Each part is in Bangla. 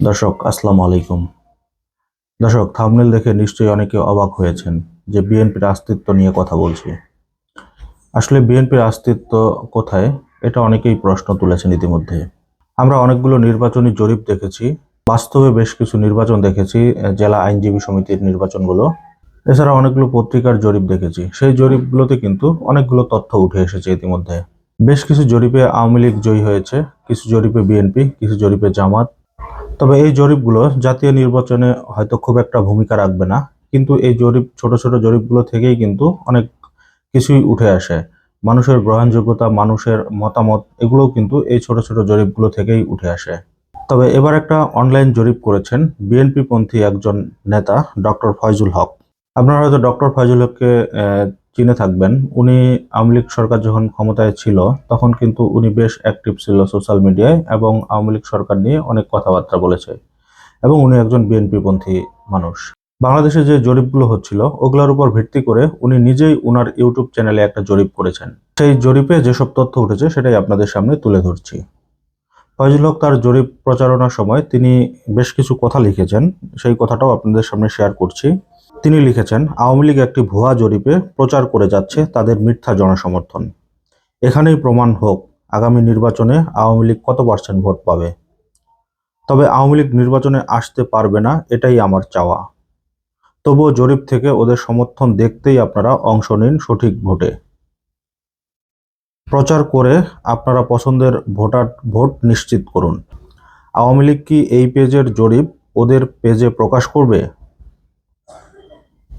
দর্শক, আসসালামু আলাইকুম। দর্শক থামনেল দেখে নিশ্চয়ই অনেকে অবাক হয়েছেন যে বিএনপির অস্তিত্ব নিয়ে কথা বলছি। আসলে বিএনপির অস্তিত্ব কোথায়, এটা অনেকেই প্রশ্ন তুলেছেন ইতিমধ্যে। আমরা অনেকগুলো নির্বাচনী জরিপ দেখেছি, বাস্তবে বেশ কিছু নির্বাচন দেখেছি জেলা আইনজীবী সমিতির নির্বাচনগুলো। এছাড়া অনেকগুলো পত্রিকার জরিপ দেখেছি, সেই জরিপগুলোতে কিন্তু অনেকগুলো তথ্য উঠে এসেছে ইতিমধ্যে। বেশ কিছু জরিপে আওয়ামী লীগ জয়ী হয়েছে, কিছু জরিপে বিএনপি কিছু জরিপে জামাত তবে এই জরিপগুলো জাতীয় নির্বাচনে হয়তো খুব একটা ভূমিকা রাখবে না, কিন্তু এই জরিপ, ছোট ছোট জরিপগুলো থেকেই কিন্তু অনেক কিছুই উঠে আসে। মানুষের গ্রহণযোগ্যতা, মানুষের মতামত, এগুলোও কিন্তু এই ছোট ছোট জরিপগুলো থেকেই উঠে আসে। তবে এবার একটা অনলাইন জরিপ করেছেন বিএনপি পন্থী একজন নেতা, ডক্টর ফয়জুল হক। আপনারা হয়তো ডক্টর ফয়জুল হককে চিনে থাকবেন। উনি আওয়ামী লীগ সরকার যখন ক্ষমতায় ছিল, তখন কিন্তু উনি বেশ অ্যাক্টিভ ছিল সোশ্যাল মিডিয়ায় এবং আওয়ামী লীগ সরকার নিয়ে অনেক কথাবার্তা বলেছে এবং উনি একজন বিএনপি পন্থী মানুষ। বাংলাদেশে যে জরিপগুলো হচ্ছিল, ওগুলোর উপর ভিত্তি করে উনি নিজেই উনার ইউটিউব চ্যানেলে একটা জরিপ করেছেন। সেই জরিপে যেসব তথ্য উঠেছে, সেটাই আপনাদের সামনে তুলে ধরছি। ফয়জুল হক তার জরিপ প্রচারণার সময় তিনি বেশ কিছু কথা লিখেছেন, সেই কথাটাও আপনাদের সামনে শেয়ার করছি। তিনি লিখেছেন, আওয়ামী লীগ একটি ভুয়া জরিপে প্রচার করে যাচ্ছে তাদের মিথ্যা জনসমর্থন। এখানেই প্রমাণ হোক, আগামী নির্বাচনে আওয়ামী লীগ কত পার্সেন্ট ভোট পাবে। তবে আওয়ামী লীগ নির্বাচনে আসতে পারবে না, এটাই আমার চাওয়া। তবুও জরিপ থেকে ওদের সমর্থন দেখতেই আপনারা অংশ নিন সঠিক ভোটে। প্রচার করে আপনারা পছন্দের ভোটার, ভোট নিশ্চিত করুন। আওয়ামী লীগ কি এই পেজের জরিপ ওদের পেজে প্রকাশ করবে?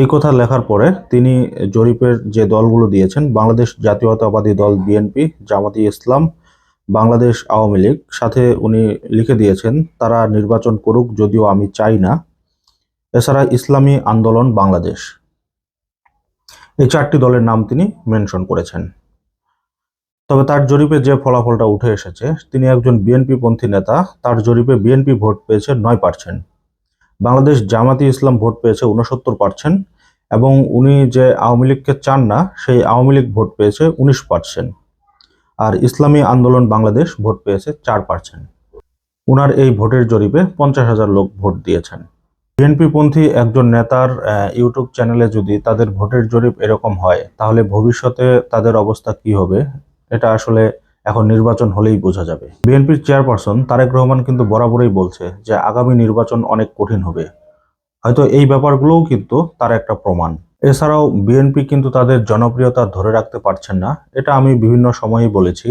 এই কথা লেখার পরে তিনি জরিপের যে দলগুলো দিয়েছেন, বাংলাদেশ জাতীয়তাবাদী দল বিএনপি জামাতি ইসলাম, বাংলাদেশ আওয়ামী লীগ, সাথে উনি লিখে দিয়েছেন, তারা নির্বাচন করুক যদিও আমি চাই না। এছাড়া ইসলামী আন্দোলন বাংলাদেশ। এই চারটি দলের নাম তিনি মেনশন করেছেন। তবে তার জরিপে যে ফলাফলটা উঠে এসেছে, তিনি একজন বিএনপি পন্থী নেতা, তার জরিপে বিএনপি ভোট পেয়েছে নয় পার্সেন্ট। বাংলাদেশ জামাতি ইসলাম ভোট পেয়েছে উনসত্তর পার্সেন্ট এবং উনি যে আওয়ামী লীগকে চান না, সেই আওয়ামী লীগ ভোট পেয়েছে উনিশ পার্সেন্ট আর ইসলামী আন্দোলন বাংলাদেশ ভোট পেয়েছে চার পার্সেন্ট উনার এই ভোটের জরিপে পঞ্চাশ হাজার লোক ভোট দিয়েছেন। বিএনপি পন্থী একজন নেতার ইউটিউব চ্যানেলে যদি তাদের ভোটের জরিপ এরকম হয়, তাহলে ভবিষ্যতে তাদের অবস্থা কি হবে? এটা আসলে এখন নির্বাচন হলেই বোঝা যাবে। বিএনপির চেয়ারপারসন তারেক রহমান কিন্তু বরাবরই বলছে যে আগামী নির্বাচন অনেক কঠিন হবে। হয়তো এই ব্যাপারগুলোও কিন্তু তার একটা প্রমাণ। এছাড়াও বিএনপি কিন্তু তাদের জনপ্রিয়তা ধরে রাখতে পারছেন না, এটা আমি বিভিন্ন সময়ই বলেছি।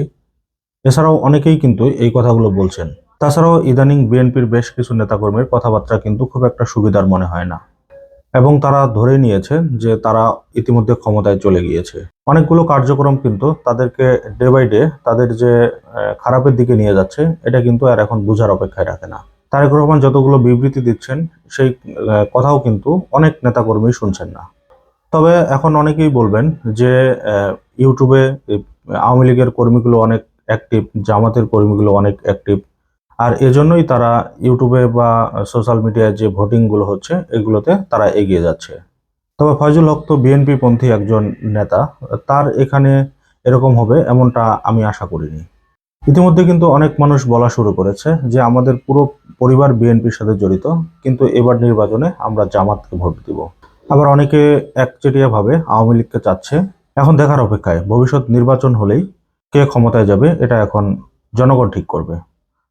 এছাড়াও অনেকেই কিন্তু এই কথাগুলো বলছেন। তাছাড়াও ইদানিং বিএনপির বেশ কিছু নেতাকর্মীর কথাবার্তা কিন্তু খুব একটা সুবিধার মনে হয় না। এবং তারা ধরে নিয়েছে যে তারা ইতিমধ্যে ক্ষমতায় চলে গিয়েছে। অনেকগুলো কার্যক্রম কিন্তু তাদেরকে ডে বাই ডে তাদের যে খারাপের দিকে নিয়ে যাচ্ছে, এটা কিন্তু আর এখন বুঝার অপেক্ষায় রাখে না। তারেক রহমান যতগুলো বিবৃতি দিচ্ছেন, সেই কথাও কিন্তু অনেক নেতাকর্মী শুনছেন না। তবে এখন অনেকেই বলবেন যে ইউটিউবে আওয়ামী লীগের কর্মীগুলো অনেক অ্যাক্টিভ জামাতের কর্মীগুলো অনেক অ্যাক্টিভ আর এজন্যই তারা ইউটিউবে বা সোশ্যাল মিডিয়ায় যে ভোটিংগুলো হচ্ছে, এগুলোতে তারা এগিয়ে যাচ্ছে। তবে ফয়জুল হক তো বিএনপি পন্থী একজন নেতা, তার এখানে এরকম হবে এমনটা আমি আশা করিনি। ইতিমধ্যে কিন্তু অনেক মানুষ বলা শুরু করেছে যে আমাদের পুরো পরিবার বিএনপির সাথে জড়িত, কিন্তু এবার নির্বাচনে আমরা জামাতকে ভোট দিব। আবার অনেকে একচেটিয়াভাবে আওয়ামী লীগকে চাচ্ছে। এখন দেখার অপেক্ষায়, ভবিষ্যৎ নির্বাচন হলেই কে ক্ষমতায় যাবে, এটা এখন জনগণ ঠিক করবে।